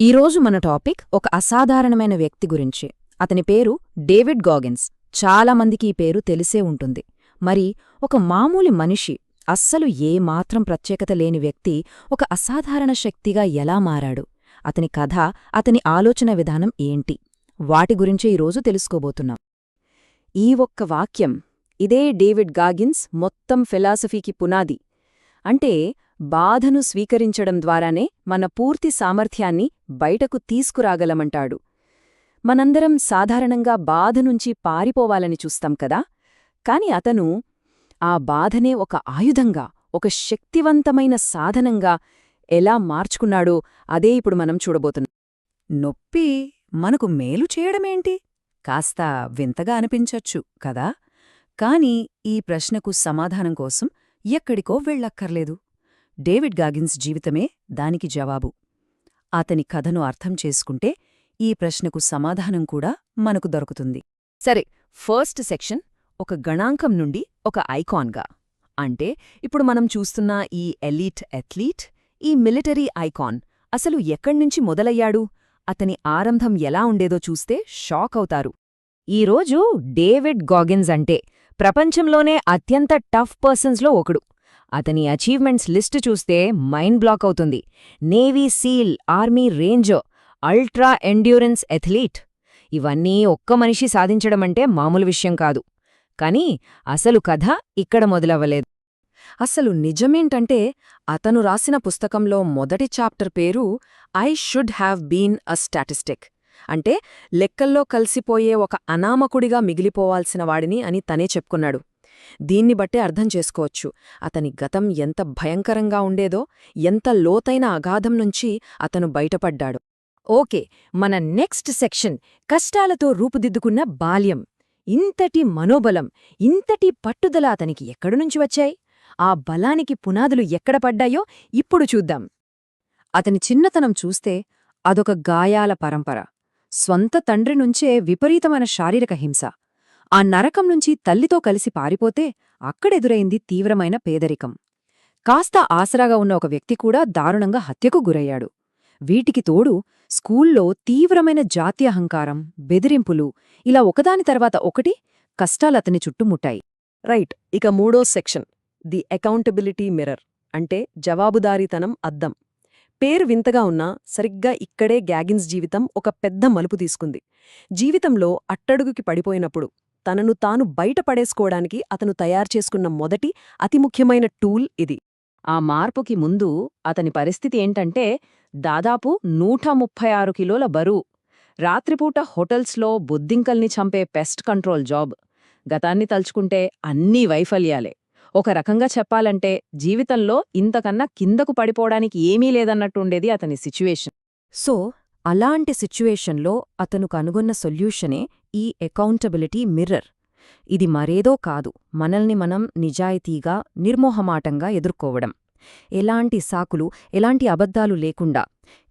ఈరోజు మన టాపిక్ ఒక అసాధారణమైన వ్యక్తి గురించి. అతని పేరు డేవిడ్ గాగిన్స్ చాలా మందికి ఈ పేరు తెలిసే ఉంటుంది. మరి ఒక మామూలి మనిషి అస్సలు ఏమాత్రం ప్రత్యేకత లేని వ్యక్తి ఒక అసాధారణ శక్తిగా ఎలా మారాడు? అతని కథ అతని ఆలోచన విధానం ఏంటి? వాటి గురించే ఈరోజు తెలుసుకోబోతున్నాం. ఈ ఒక్క వాక్యం ఇదే డేవిడ్ గాగిన్స్ మొత్తం ఫిలాసఫీకి పునాది. అంటే బాధను స్వీకరించడం ద్వారానే మన పూర్తి సామర్థ్యాన్ని బయటకు తీసుకురాగలమంటాడు. మనందరం సాధారణంగా బాధ నుంచి పారిపోవాలని చూస్తాం కదా? కాని అతను ఆ బాధనే ఒక ఆయుధంగా ఒక శక్తివంతమైన సాధనంగా ఎలా మార్చుకున్నాడో అదే ఇప్పుడు మనం చూడబోతున్నాం. నొప్పి మనకు మేలు చేయడమేంటి? కాస్త వింతగా అనిపించొచ్చు కదా? కాని ఈ ప్రశ్నకు సమాధానం కోసం ఎక్కడికో వెళ్ళక్కర్లేదు. డేవిడ్ గాగిన్స్ జీవితమే దానికి జవాబు. అతని కథను అర్థం చేసుకుంటే ఈ ప్రశ్నకు సమాధానం కూడా మనకు దొరుకుతుంది. సరే ఫస్ట్ సెక్షన్ ఒక గణాంకం నుండి ఒక ఐకాన్గా. అంటే ఇప్పుడు మనం చూస్తున్న ఈ ఎలీట్ అథ్లీట్ ఈ మిలిటరీ ఐకాన్ అసలు ఎక్కడ్నుంచి మొదలయ్యాడు? అతని ఆరంభం ఎలా ఉండేదో చూస్తే షాక్ అవుతారు. ఈరోజు డేవిడ్ గాగిన్స్ అంటే ప్రపంచంలోనే అత్యంత టఫ్ పర్సన్స్లో ఒకడు. అతని అచీవ్మెంట్స్ లిస్టు చూస్తే మైండ్ బ్లాక్ అవుతుంది. Navy SEAL army ranger ultra endurance athlete. ఇవన్నీ ఒక్క మనిషి సాధించడమంటే మామూలు విషయం కాదు. కాని అసలు కథ ఇక్కడ మొదలవ్వలేదు. అసలు నిజమేంటంటే అతను రాసిన పుస్తకంలో మొదటి చాప్టర్ పేరు I should have been a statistic అంటే లెక్కల్లో కలిసిపోయే ఒక అనామకుడిగా మిగిలిపోవాల్సిన వాడిని అని తనే చెప్పుకున్నాడు. దీన్ని బట్టే అర్థం చేసుకోవచ్చు. అతని గతం ఎంత భయంకరంగా ఉండేదో ఎంత లోతైన అగాధం నుంచి అతను బయటపడ్డాడు. ఓకే మన నెక్స్ట్ సెక్షన్ కష్టాలతో రూపుదిద్దుకున్న బాల్యం. ఇంతటి మనోబలం ఇంతటి పట్టుదల అతనికి ఎక్కడునుంచి వచ్చాయి? ఆ బలానికి పునాదులు ఎక్కడ పడ్డాయో ఇప్పుడు చూద్దాం. అతని చిన్నతనం చూస్తే అదొక గాయాల పరంపర. స్వంత తండ్రి నుంచే విపరీతమైన శారీరక హింస. ఆ నరకం నుంచి తల్లితో కలిసి పారిపోతే అక్కడెదురైంది తీవ్రమైన పేదరికం. కాస్త ఆసరాగా ఉన్న ఒక వ్యక్తి కూడా దారుణంగా హత్యకు గురయ్యాడు. వీటికి తోడు స్కూల్లో తీవ్రమైన జాత్యహంకారం బెదిరింపులు ఇలా ఒకదాని తర్వాత ఒకటి కష్టాలతని చుట్టుముట్టాయి. రైట్ ఇక మూడో సెక్షన్ ది అకౌంటబిలిటీ మిర్రర్ అంటే జవాబుదారీతనం అద్దం. పేరు వింతగా ఉన్నా సరిగ్గా ఇక్కడే గ్యాగిన్స్ జీవితం ఒక పెద్ద మలుపు తీసుకుంది. జీవితంలో అట్టడుగుకి పడిపోయినప్పుడు తనను తాను బయటపడేసుకోవడానికి అతను తయారు చేసుకున్న మొదటి అతి ముఖ్యమైన టూల్ ఇది. ఆ మార్పుకి ముందు అతని పరిస్థితి ఏంటంటే దాదాపు నూట ముప్పై ఆరు కిలోల బరువు. రాత్రిపూట హోటల్స్లో బొద్దింకల్ని చంపే పెస్ట్ కంట్రోల్ జాబ్. గతాన్ని తలుచుకుంటే అన్నీ వైఫల్యాలే. ఒక రకంగా చెప్పాలంటే జీవితంలో ఇంతకన్నా కిందకు పడిపోవడానికి ఏమీ లేదన్నట్టుండేది అతని సిచ్యువేషన్. సో అలాంటి సిచ్యువేషన్లో అతను కనుగొన్న సొల్యూషనే ఈ అకౌంటబిలిటీ మిర్రర్. ఇది మరేదో కాదు మనల్ని మనం నిజాయితీగా నిర్మోహమాటంగా ఎదుర్కోవడం. ఎలాంటి సాకులు ఎలాంటి అబద్ధాలు లేకుండా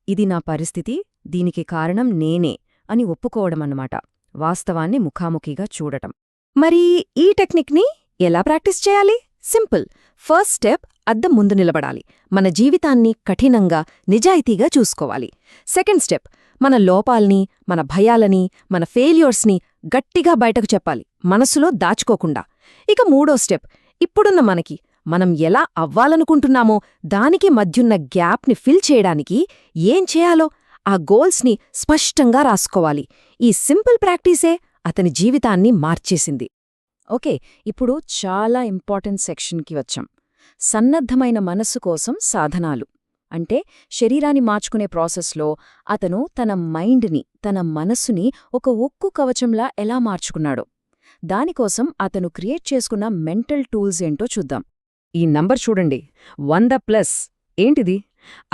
ఇది నా పరిస్థితి దీనికి కారణం నేనే అని ఒప్పుకోవడమన్నమాట వాస్తవాన్ని ముఖాముఖిగా చూడటం. మరి ఈ టెక్నిక్ని ఎలా ప్రాక్టీస్ చేయాలి? సింపుల్. ఫస్ట్ స్టెప్ అద్దం ముందు నిలబడాలి. మన జీవితాన్ని కఠినంగా నిజాయితీగా చూసుకోవాలి. సెకండ్ స్టెప్ మన లోపాల్ని మన భయాలని మన ఫెయిల్యూర్స్ని గట్టిగా బయటకు చెప్పాలి. మనసులో దాచుకోకుండా. ఇక మూడో స్టెప్ ఇప్పుడున్న మనకి మనం ఎలా అవ్వాలనుకుంటున్నామో దానికి మధ్యున్న గ్యాప్ని ఫిల్ చేయడానికి ఏం చేయాలో ఆ గోల్స్ని స్పష్టంగా రాసుకోవాలి. ఈ సింపుల్ ప్రాక్టీసే అతని జీవితాన్ని మార్చేసింది. ఓకే ఇప్పుడు చాలా ఇంపార్టెంట్ సెక్షన్కి వచ్చాం. సన్నద్ధమైన మనస్సు కోసం సాధనాలు. అంటే శరీరాన్ని మార్చుకునే ప్రాసెస్లో అతను తన మైండ్ని తన మనస్సుని ఒక ఉక్కు కవచంలా ఎలా మార్చుకున్నాడో. దానికోసం అతను క్రియేట్ చేసుకున్న మెంటల్ టూల్స్ ఏంటో చూద్దాం. ఈ నంబర్ చూడండి. వంద ప్లస్. ఏంటిది?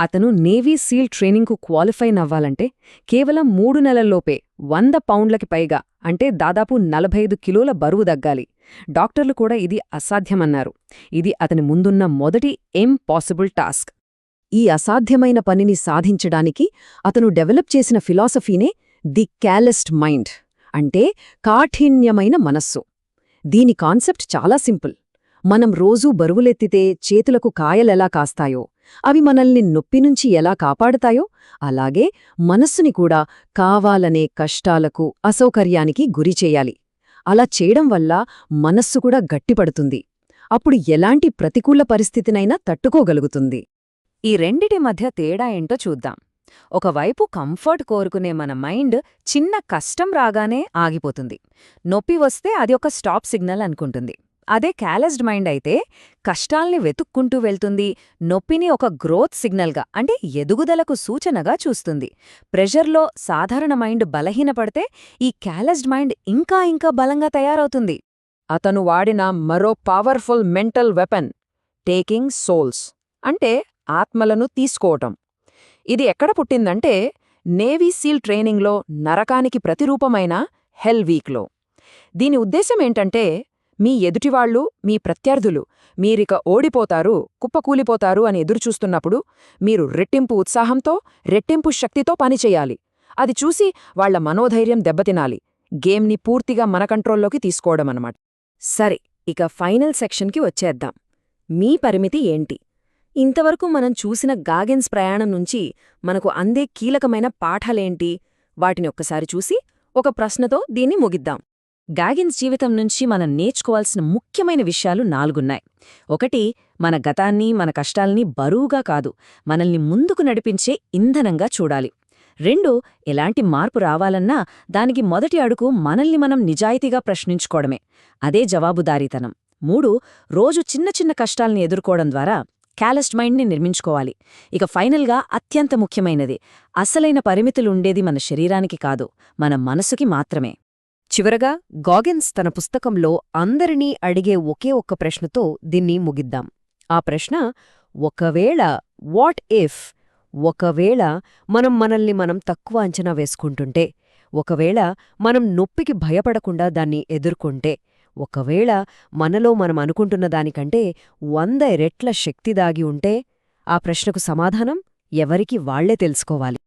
అతను నేవీ సీల్ ట్రైనింగ్కు క్వాలిఫైన్ అవ్వాలంటే కేవలం మూడు నెలల్లోపే వంద పౌండ్లకి పైగా అంటే దాదాపు నలభై ఐదు కిలోల బరువు దగ్గాలి డాక్టర్లు కూడా ఇది అసాధ్యమన్నారు. ఇది అతని ముందున్న మొదటి ఇంపాసిబుల్ టాస్క్. ఈ అసాధ్యమైన పనిని సాధించడానికి అతను డెవలప్ చేసిన ఫిలాసఫీనే ది క్యాలెస్ట్ మైండ్ అంటే కాఠిన్యమైన మనస్సు. దీని కాన్సెప్ట్ చాలా సింపుల్. మనం రోజూ బరువులెత్తితే చేతులకు కాయలెలా కాస్తాయో అవి మనల్ని నొప్పి నుంచి ఎలా కాపాడతాయో అలాగే మనస్సుని కూడా కావాలనే కష్టాలకు అసౌకర్యానికి గురిచేయాలి అలా చేయడం వల్ల మనస్సు కూడా గట్టిపడుతుంది. అప్పుడు ఎలాంటి ప్రతికూల పరిస్థితినైనా తట్టుకోగలుగుతుంది. ఈ రెండిటి మధ్య తేడా ఏంటో చూద్దాం. ఒకవైపు కంఫర్ట్ కోరుకునే మన మైండ్ చిన్న కష్టం రాగానే ఆగిపోతుంది. నొప్పి వస్తే అది ఒక స్టాప్ సిగ్నల్ అనుకుంటుంది. అదే క్యాలస్డ్ మైండ్ అయితే కష్టాల్ని వెతుక్కుంటూ వెళ్తుంది. నొప్పిని ఒక గ్రోత్ సిగ్నల్గా అంటే ఎదుగుదలకు సూచనగా చూస్తుంది. ప్రెషర్లో సాధారణ మైండ్ బలహీనపడితే ఈ క్యాలస్డ్ మైండ్ ఇంకా ఇంకా బలంగా తయారవుతుంది. అతను వాడిన మరో powerful mental weapon taking souls అంటే ఆత్మలను తీసుకోవటం. ఇది ఎక్కడ పుట్టిందంటే నేవీ సీల్ ట్రైనింగ్లో నరకానికి ప్రతిరూపమైన హెల్ వీక్లో దీని ఉద్దేశం ఏంటంటే మీ ఎదుటివాళ్ళు మీ ప్రత్యర్థులు మీరిక ఓడిపోతారు కుప్పకూలిపోతారు అని ఎదురుచూస్తున్నప్పుడు మీరు రెట్టింపు ఉత్సాహంతో రెట్టింపు శక్తితో పనిచేయాలి అది చూసి వాళ్ళ మనోధైర్యం దెబ్బతినాలి. గేమ్ని పూర్తిగా మన కంట్రోల్లోకి తీసుకోవడమన్నమాట. సరే ఇక ఫైనల్ సెక్షన్కి వచ్చేద్దాం. మీ పరిమితి ఏంటి? ఇంతవరకు మనం చూసిన గాగెన్స్ ప్రయాణం నుంచి మనకు అందే కీలకమైన పాఠాలేంటి? వాటిని ఒక్కసారి చూసి ఒక ప్రశ్నతో దీన్ని ముగిద్దాం. గాగిన్స్ జీవితం నుంచి మనం నేర్చుకోవాల్సిన ముఖ్యమైన విషయాలు నాలుగున్నాయి. ఒకటి మన గతాన్ని మన కష్టాల్ని బరువుగా కాదు మనల్ని ముందుకు నడిపించే ఇంధనంగా చూడాలి. రెండు ఎలాంటి మార్పు రావాలన్నా దానికి మొదటి అడుగు మనల్ని మనం నిజాయితీగా ప్రశ్నించుకోవడమే. అదే జవాబుదారీతనం. మూడు రోజు చిన్న చిన్న కష్టాల్ని ఎదుర్కోవడం ద్వారా క్యాలెస్ట్ మైండ్ని నిర్మించుకోవాలి. ఇక ఫైనల్గా అత్యంత ముఖ్యమైనది అసలైన పరిమితులుండేది మన శరీరానికి కాదు మన మనసుకి మాత్రమే. చివరగా గాగిన్స్ తన పుస్తకంలో అందరినీ అడిగే ఒకే ఒక్క ప్రశ్నతో దీన్ని ముగిద్దాం. ఆ ప్రశ్న ఒకవేళ వాట్ ఇఫ్ ఒకవేళ మనం మనల్ని మనం తక్కువ అంచనా వేసుకుంటుంటే ఒకవేళ మనం నొప్పికి భయపడకుండా దాన్ని ఎదుర్కొంటే ఒకవేళ మనలో మనం అనుకుంటున్న దానికంటే వంద రెట్ల శక్తి దాగి ఉంటే ఆ ప్రశ్నకు సమాధానం ఎవరికి వాళ్ళే తెలుసుకోవాలి.